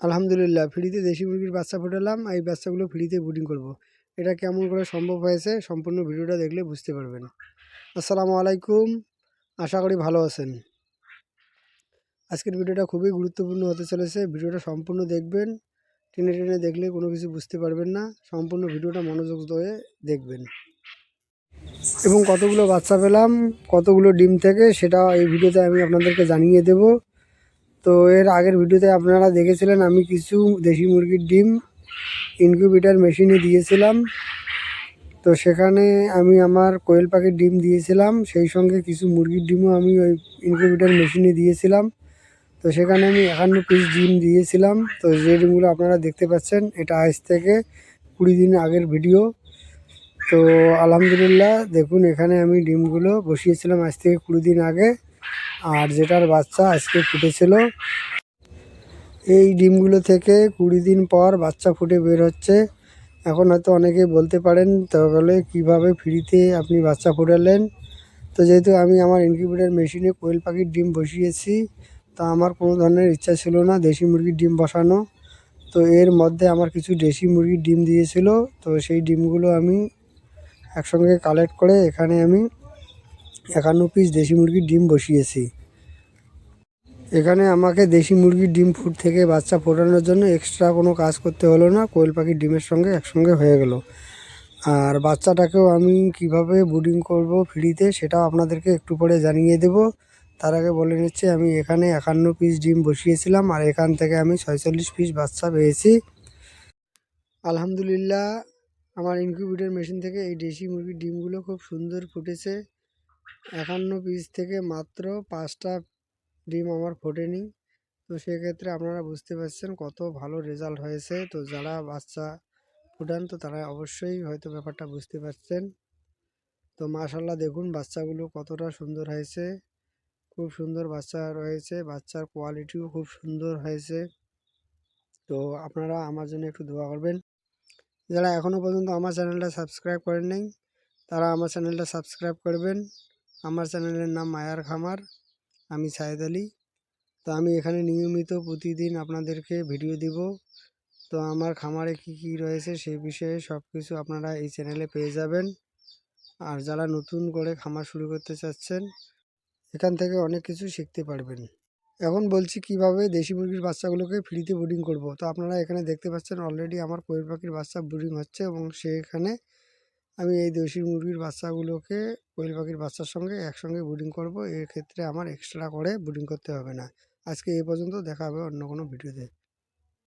আলহামদুলিল্লাহ, ফ্রিতে দেশি মুরগির বাচ্চা ফোটালাম এই বাচ্চাগুলো ফ্রিতে ব্রিডিং করব। এটা কেমন করে সম্ভব হয়েছে সম্পূর্ণ ভিডিওটা দেখলে বুঝতে পারবেন। আসসালামু আলাইকুম, আশা করি ভালো আছেন। আজকের ভিডিওটা খুবই গুরুত্বপূর্ণ হতে চলেছে, ভিডিওটা সম্পূর্ণ দেখবেন, টেনে টেনে দেখলে কোনো কিছু বুঝতে পারবেন না, সম্পূর্ণ ভিডিওটা মনোযোগ দিয়ে দেখবেন। এবং কতগুলো বাচ্চা পেলাম, কতগুলো ডিম থেকে, সেটা এই ভিডিওতে আমি আপনাদেরকে জানিয়ে দেব। তো এর আগের ভিডিওতে আপনারা দেখেছিলেন, আমি কিছু দেশি মুরগির ডিম ইনকিউবেটার মেশিনে দিয়েছিলাম। তো সেখানে আমি আমার কোয়েল পাখির ডিম দিয়েছিলাম, সেই সঙ্গে কিছু মুরগির ডিমও আমি ওই ইনকিউবেটার মেশিনে দিয়েছিলাম। তো সেখানে আমি একান্ন পিস ডিম দিয়েছিলাম। তো যে ডিমগুলো আপনারা দেখতে পাচ্ছেন, এটা আজ থেকে কুড়ি দিন আগের ভিডিও। তো আলহামদুলিল্লাহ, দেখুন এখানে আমি ডিমগুলো বসিয়েছিলাম আজ থেকে কুড়ি দিন আগে। আর যেটার বাচ্চা আজকে ফুটেছিল, এই ডিমগুলো থেকে কুড়ি দিন পর বাচ্চা ফুটে বের হচ্ছে। এখন হয়তো অনেকেই বলতে পারেন, তাহলে কীভাবে ফ্রিতে আপনি বাচ্চা ফোটালেন? তো যেহেতু আমি আমার ইনকিউবেটার মেশিনে কোয়েল পাখির ডিম বসিয়েছি, তা আমার কোনো ধরনের ইচ্ছা ছিল না দেশি মুরগির ডিম বসানো। তো এর মধ্যে আমার কিছু দেশি মুরগির ডিম দিয়েছিল, তো সেই ডিমগুলো আমি একসঙ্গে কালেক্ট করে এখানে আমি একান্ন পিস দেশি মুরগির ডিম বসিয়েছি। এখানে আমাকে দেশি মুরগির ডিম ফুট থেকে বাচ্চা ফোটানোর জন্য এক্সট্রা কোনো কাজ করতে হলো না, কোয়েল পাখির ডিমের সঙ্গে একসঙ্গে হয়ে গেল। আর বাচ্চাটাকেও আমি কীভাবে ব্রুডিং করব ফ্রিতে সেটাও আপনাদেরকে একটু পরে জানিয়ে দেব। তার আগে বলে নিচ্ছি, আমি এখানে একান্ন পিস ডিম বসিয়েছিলাম আর এখান থেকে আমি ছয়চল্লিশ পিস বাচ্চা পেয়েছি। আলহামদুলিল্লাহ, আমার ইনকিউবেটর মেশিন থেকে এই দেশি মুরগির ডিমগুলো খুব সুন্দর ফুটেছে। একান্ন পিস থেকে মাত্র পাঁচটা ডিম আমার ফোটেনি। তো সেক্ষেত্রে আপনারা বুঝতে পারছেন কত ভালো রেজাল্ট হয়েছে। তো যারা বাচ্চা ফুটান, তো তারা অবশ্যই হয়তো ব্যাপারটা বুঝতে পারছেন। তো মাশাল্লাহ দেখুন বাচ্চাগুলো কতটা সুন্দর হয়েছে। খুব সুন্দর বাচ্চা রয়েছে, বাচ্চার কোয়ালিটিও খুব সুন্দর হয়েছে। তো আপনারা আমার জন্য একটু দোয়া করবেন। যারা এখনও পর্যন্ত আমার চ্যানেলটা সাবস্ক্রাইব করেন নাই তারা আমার চ্যানেলটা সাবস্ক্রাইব করবেন। আমার চ্যানেলের নাম মায়ার খামার, আমি সায়েদ আলী। তো আমি এখানে নিয়মিত প্রতিদিন আপনাদেরকে ভিডিও দিব। তো আমার খামারে কি কি রয়েছে সেই বিষয়ে সব কিছু আপনারা এই চ্যানেলে পেয়ে যাবেন। আর যারা নতুন করে খামার শুরু করতে চাচ্ছেন, এখান থেকে অনেক কিছু শিখতে পারবেন। এখন বলছি কীভাবে দেশি মুরগির বাচ্চাগুলোকে ফ্রিতে ব্রিডিং করব? তো আপনারা এখানে দেখতে পাচ্ছেন অলরেডি আমার কোয়েল পাখির বাচ্চা ব্রিডিং হচ্ছে এবং সেখানে আমি এই দেশি মুরগির বাচ্চাগুলোকে, কোয়েল পাখির বাচ্চার সঙ্গে একসঙ্গে ব্রিডিং করব। এক্ষেত্রে আমার এক্সট্রা করে ব্রিডিং করতে হবে না। আজকে এই পর্যন্ত দেখা হবে অন্য কোনো ভিডিওতে